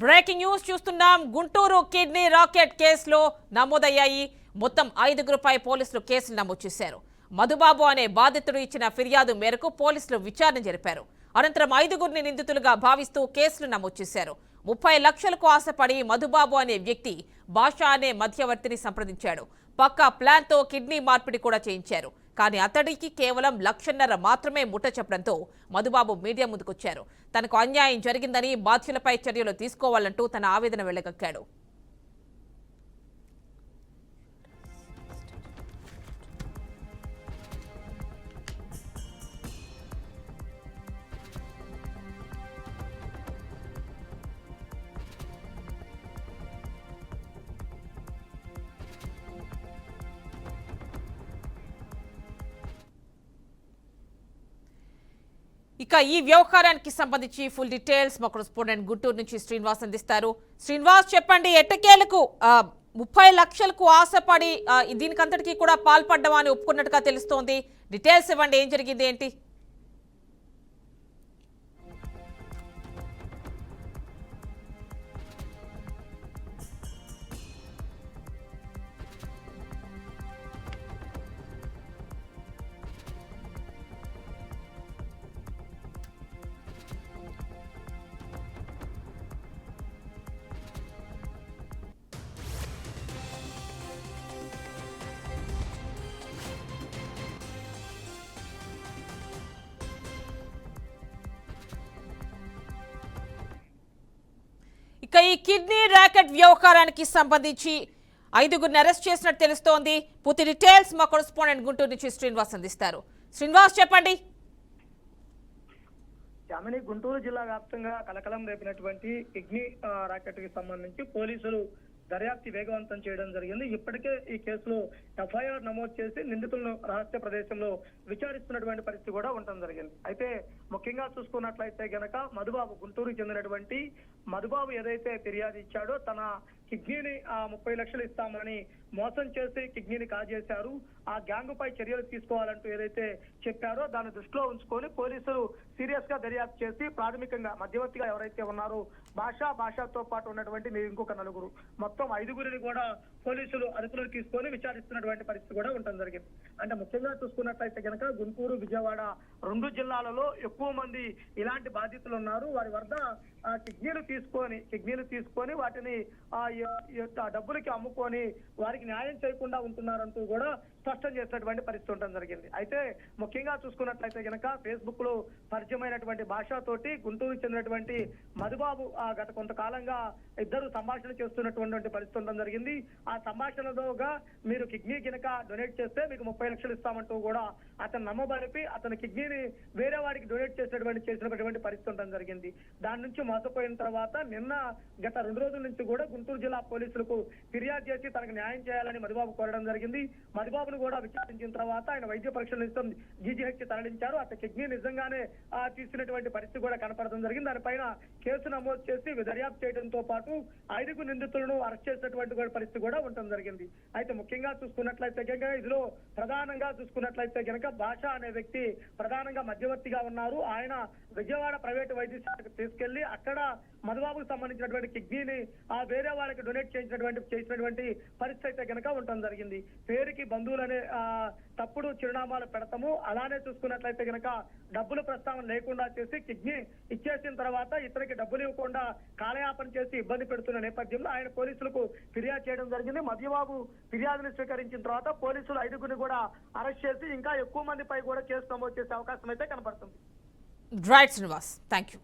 Breaking news చూస్తున్నాం. Guntur kidney racket కేసులో నమోదయ్యాయి. మొత్తం ఐదుగురుపై పోలీసులు కేసులు నమోదు చేశారు. మధుబాబు అనే బాధితుడు ఇచ్చిన ఫిర్యాదు మేరకు పోలీసులు విచారణ జరిపారు. అనంతరం ఐదుగురిని నిందితులుగా భావిస్తూ కేసులు నమోదు చేశారు. ముప్పై లక్షలకు ఆశపడి మధుబాబు అనే వ్యక్తి భాష అనే మధ్యవర్తిని సంప్రదించాడు. పక్కా ప్లాన్తో కిడ్నీ మార్పిడి కూడా చేయించారు. కానీ అతడికి కేవలం లక్షన్నర మాత్రమే ముట్ట చెప్పడంతో మధుబాబు మీడియా ముందుకొచ్చారు. తనకు అన్యాయం జరిగిందని బాధ్యులపై చర్యలు తీసుకోవాలంటూ తన ఆవేదన వెళ్ళగక్కాడు ఇక ఈ వ్యవహారానికి సంబంధించి ఫుల్ డీటెయిల్స్ మా కరెస్పాండెంట్ గుంటూరు నుంచి శ్రీనివాస్ అందిస్తారు. శ్రీనివాస్ చెప్పండి ఎట్టకేలకు ముప్పై లక్షలకు ఆశపడి దీనికంతటికీ కూడా పాల్పడ్డమని ఒప్పుకున్నట్టుగా తెలుస్తోంది. డీటెయిల్స్ ఇవ్వండి ఏం జరిగింది ఏంటి? ఇక ఈ కిడ్నీ ర్యాకెట్ వ్యవహారానికి సంబంధించి ఐదుగురిని అరెస్ట్ చేసినట్టు తెలుస్తోంది. పూర్తి డీటెయిల్స్ మా కొరస్పాండెంట్ గుంటూరు నుంచి శ్రీనివాస్ అందిస్తారు. శ్రీనివాస్ చెప్పండి. జామిని గుంటూరు జిల్లా వ్యాప్తంగా కలకలం రేపినటువంటి కిడ్నీ ఆ, రాకెట్కి సంబంధించి పోలీసులు దర్యాప్తు వేగవంతం చేయడం జరిగింది. ఇప్పటికే ఈ కేసులో ఎఫ్ఐఆర్ నమోదు చేసి నిందితులను రహస్య ప్రదేశంలో విచారిస్తున్నటువంటి పరిస్థితి కూడా ఉండడం జరిగింది. అయితే ముఖ్యంగా చూసుకున్నట్లయితే గనక మధుబాబు గుంటూరుకు చెందినటువంటి మధుబాబు ఏదైతే ఫిర్యాదు ఇచ్చాడో తన కిడ్నీని ఆ ముప్పై లక్షలు ఇస్తామని మోసం చేసి కిడ్నీని కాజేశారు. ఆ గ్యాంగ్ పై చర్యలు తీసుకోవాలంటూ ఏదైతే చెప్పారో దాన్ని దృష్టిలో ఉంచుకొని పోలీసులు సీరియస్గా దర్యాప్తు చేసి ప్రాథమికంగా మధ్యవర్తిగా ఎవరైతే ఉన్నారో భాషా భాషతో పాటు ఉన్నటువంటి మీరు ఇంకొక నలుగురు. మొత్తం ఐదుగురిని కూడా పోలీసులు అదుపులోకి తీసుకొని విచారిస్తున్నటువంటి పరిస్థితి కూడా ఉండడం జరిగింది. అంటే ముఖ్యంగా చూసుకున్నట్లయితే కనుక గుంటూరు విజయవాడ రెండు జిల్లాలలో ఎక్కువ మంది ఇలాంటి బాధితులు ఉన్నారు. వారి వద్ద ఆ కిడ్నీలు తీసుకొని కిడ్నీలు తీసుకొని వాటిని ఆ డబ్బులకి అమ్ముకొని వారికి న్యాయం చేయకుండా ఉంటున్నారంటూ కూడా స్పష్టం చేసినటువంటి పరిస్థితి ఉండడం జరిగింది. అయితే ముఖ్యంగా చూసుకున్నట్లయితే కనుక ఫేస్బుక్లో పరిచయమైనటువంటి భాషతోటి గుంటూరుకు చెందినటువంటి మధుబాబు ఆ గత కొంతకాలంగా ఇద్దరు సంభాషణ చేస్తున్నటువంటి పరిస్థితి ఉండడం జరిగింది. ఆ సంభాషణలోగా మీరు కిడ్నీ కనుక డొనేట్ చేస్తే మీకు ముప్పై లక్షలు ఇస్తామంటూ కూడా అతను నమ్మబలిపి అతని కిడ్నీని వేరే వాడికి డొనేట్ చేసినటువంటి చేసినటువంటి పరిస్థితి ఉండడం జరిగింది. దాని నుంచి మోసపోయిన తర్వాత నిన్న గత రెండు రోజుల నుంచి కూడా గుంటూరు జిల్లా పోలీసులకు ఫిర్యాదు చేసి తనకు న్యాయం చేయాలని మధుబాబు కోరడం జరిగింది. మధుబాబును కూడా విచారించిన తర్వాత ఆయన వైద్య పరీక్షల నిమిత్తం జీజీహెచ్ తరలించారు. అతని కిడ్నీ నిజంగానే తీసినటువంటి పరిస్థితి కూడా కనపడడం జరిగింది. దానిపైన కేసు నమోదు చేసి దర్యాప్తు చేయడంతో పాటు ఐదుగు నిందితులను అరెస్ట్ చేసినటువంటి పరిస్థితి కూడా ఉండడం జరిగింది. అయితే ముఖ్యంగా చూసుకున్నట్లయితే కనుక ఇందులో ప్రధానంగా చూసుకున్నట్లయితే కనుక భాష అనే వ్యక్తి ప్రధానంగా మధ్యవర్తిగా ఉన్నారు. ఆయన విజయవాడ ప్రైవేట్ వైద్యశాలకు తీసుకెళ్ళి అక్కడ మధుబాబుకు సంబంధించినటువంటి కిడ్నీని ఆ వేరే వాళ్ళకి డొనేట్ చేసినటువంటి చేసినటువంటి పరిస్థితి అయితే కనుక ఉండడం జరిగింది. పేరుకి బంధువులనే తప్పుడు చిరునామాలు పెడతాము. అలానే చూసుకున్నట్లయితే కనుక డబ్బులు ప్రస్తావన లేకుండా చేసి కిడ్నీ ఇచ్చేసిన తర్వాత ఇతనికి డబ్బులు ఇవ్వకుండా కాలయాపన చేసి ఇబ్బంది పెడుతున్న నేపథ్యంలో ఆయన పోలీసులకు ఫిర్యాదు చేయడం జరిగింది. మధ్యబాబు ఫిర్యాదుని స్వీకరించిన తర్వాత పోలీసులు ఐదుగురిని కూడా అరెస్ట్ చేసి ఇంకా ఎక్కువ మందిపై కూడా కేసు నమోదు చేసే అవకాశం అయితే కనపడుతుంది రైట్ శ్రీనివాస్ థ్యాంక్ యూ